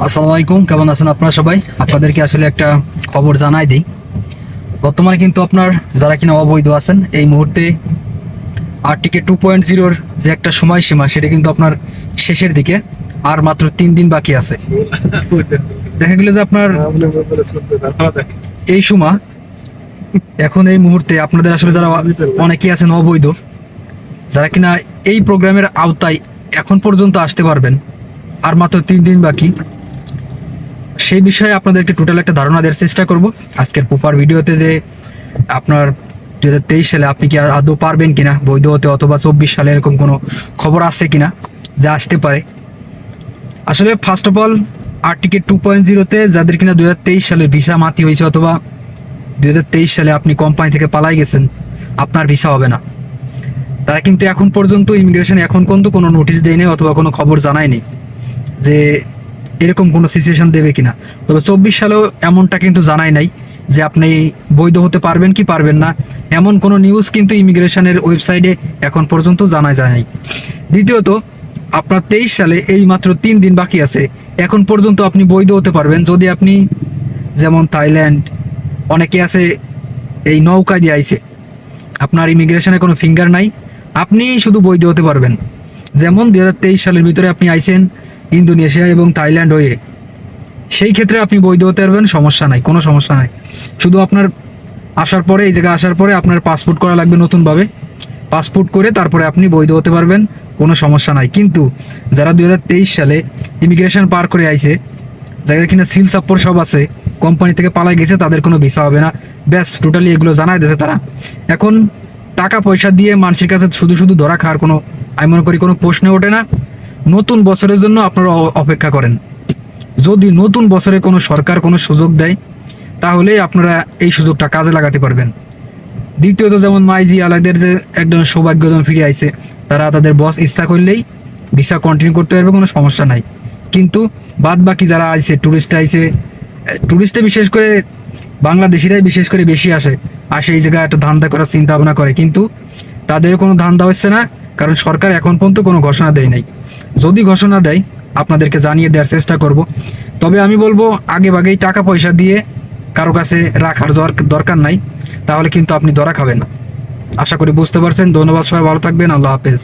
আসসালামু আলাইকুম, কেমন আছেন আপনারা সবাই? আপনাদেরকে আসলে একটা খবর জানাই দিই। বর্তমানে কিন্তু আপনার যারা কিনা অবৈধ আছেন, এই মুহূর্তে আরটিকে টু পয়েন্ট জিরোর যে একটা সময়সীমা, সেটা কিন্তু আপনার শেষের দিকে, আর মাত্র তিন দিন বাকি আছে। দেখা গেল যে আপনার এই সময় এখন এই মুহূর্তে আপনাদের আসলে যারা অনেকেই আছেন অবৈধ, যারা কিনা এই প্রোগ্রামের আওতায় এখন পর্যন্ত আসতে পারবেন, আর মাত্র তিন দিন বাকি সেই বিষয়ে আপনাদেরকে টোটাল একটা ধারণা দেওয়ার চেষ্টা করব। আজকের পোপার ভিডিওতে যে আপনার দু হাজার তেইশ সালে আপনি কি আদৌ পারবেন কিনা বৈধ হতে অথবা চব্বিশ সালে এরকম কোনো খবর আসছে কিনা, যা আসতে পারে। আসলে ফার্স্ট অফ অল আর টিকিট টু পয়েন্ট জিরোতে যাদের কিনা দু হাজার তেইশ সালে ভিসা মাতি হয়েছে অথবা দু হাজার তেইশ সালে আপনি কোম্পানি থেকে পালাই গেছেন, আপনার ভিসা হবে না। তারা কিন্তু এখন পর্যন্ত ইমিগ্রেশন এখন পর্যন্ত কোনো নোটিশ দেয়নি অথবা কোনো খবর জানায়নি যে এরকম কোনো সিচুয়েশন দেবে কিনা। তবে চব্বিশ সালেও এমনটা কিন্তু জানাই নাই যে আপনি বৈধ হতে পারবেন কি পারবেন না। এমন কোনো নিউজ কিন্তু ইমিগ্রেশনের ওয়েবসাইটে এখন পর্যন্ত জানা যায় নাই। দ্বিতীয়ত, আপনার তেইশ সালে এই মাত্র তিন দিন বাকি আছে। এখন পর্যন্ত আপনি বৈধ হতে পারবেন। যদি আপনি যেমন থাইল্যান্ড, অনেকে আছে এই নৌকা দিয়ে আইছে। আপনার ইমিগ্রেশনে কোনো ফিঙ্গার নাই। আপনি শুধু বৈধ হতে পারবেন। যেমন দু হাজার তেইশ সালের ভিতরে আপনি আইছেন ইন্দোনেশিয়া এবং থাইল্যান্ড হয়ে। সেই ক্ষেত্রে আপনি বৈধ হতে পারবেন, সমস্যা নাই, কোনো সমস্যা নাই। শুধু আপনার আসার পরে, এই জায়গায় আসার পরে আপনার পাসপোর্ট করা লাগবে নতুনভাবে। পাসপোর্ট করে তারপরে আপনি বৈধ হতে পারবেন, কোনো সমস্যা নাই। কিন্তু যারা দু হাজার তেইশ সালে ইমিগ্রেশন পার করে আইছে, যাদের কিনা সিল সাপ্পর সব আছে কোম্পানি থেকে পালাই গেছে, তাদের কোনো ভিসা হবে না। ব্যাস টোটালি এগুলো জানাই দিয়েছে তারা। এখন টাকা পয়সা দিয়ে মানুষের কাছে শুধু শুধু ধরা খাওয়ার কোনো, আমি মনে করি কোনো প্রশ্ন ওঠে না। নতুন বছরের জন্য আপনারা অপেক্ষা করেন। যদি নতুন বছরে কোনো সরকার কোনো সুযোগ দেয়, তাহলে আপনারা এই সুযোগটা কাজে লাগাতে পারবেন। দ্বিতীয়ত যেমন মাইজি আলাদের যে একজন সৌভাগ্য যেমন ফিরে আইছে, তারা তাদের বস ইচ্ছা করলেই ভিসা কন্টিনিউ করতে পারবে, কোনো সমস্যা নাই। কিন্তু বাদ বাকি যারা আইছে ট্যুরিস্ট আইছে টুরিস্টে বিশেষ করে বাংলাদেশিরাই বিশেষ করে বেশি আসে। আসে এই জায়গায় একটা ধান্দা করার চিন্তা ভাবনা করে। কিন্তু তাদের কোনো ধান্দা হচ্ছে না কারণ সরকার এখন পর্যন্ত কোনো ঘোষণা দেয় নাই। যদি ঘোষণা দেয়, আপনাদেরকে জানিয়ে দেওয়ার চেষ্টা করব। তবে আমি বলব, আগে টাকা পয়সা দিয়ে কারও কাছে রাখার দরকার নাই, তাহলে কিন্তু আপনি ধরা খাবেন আশা করি বুঝতে পারছেন। ধন্যবাদ সবাই, ভালো থাকবেন। আল্লাহ হাফেজ।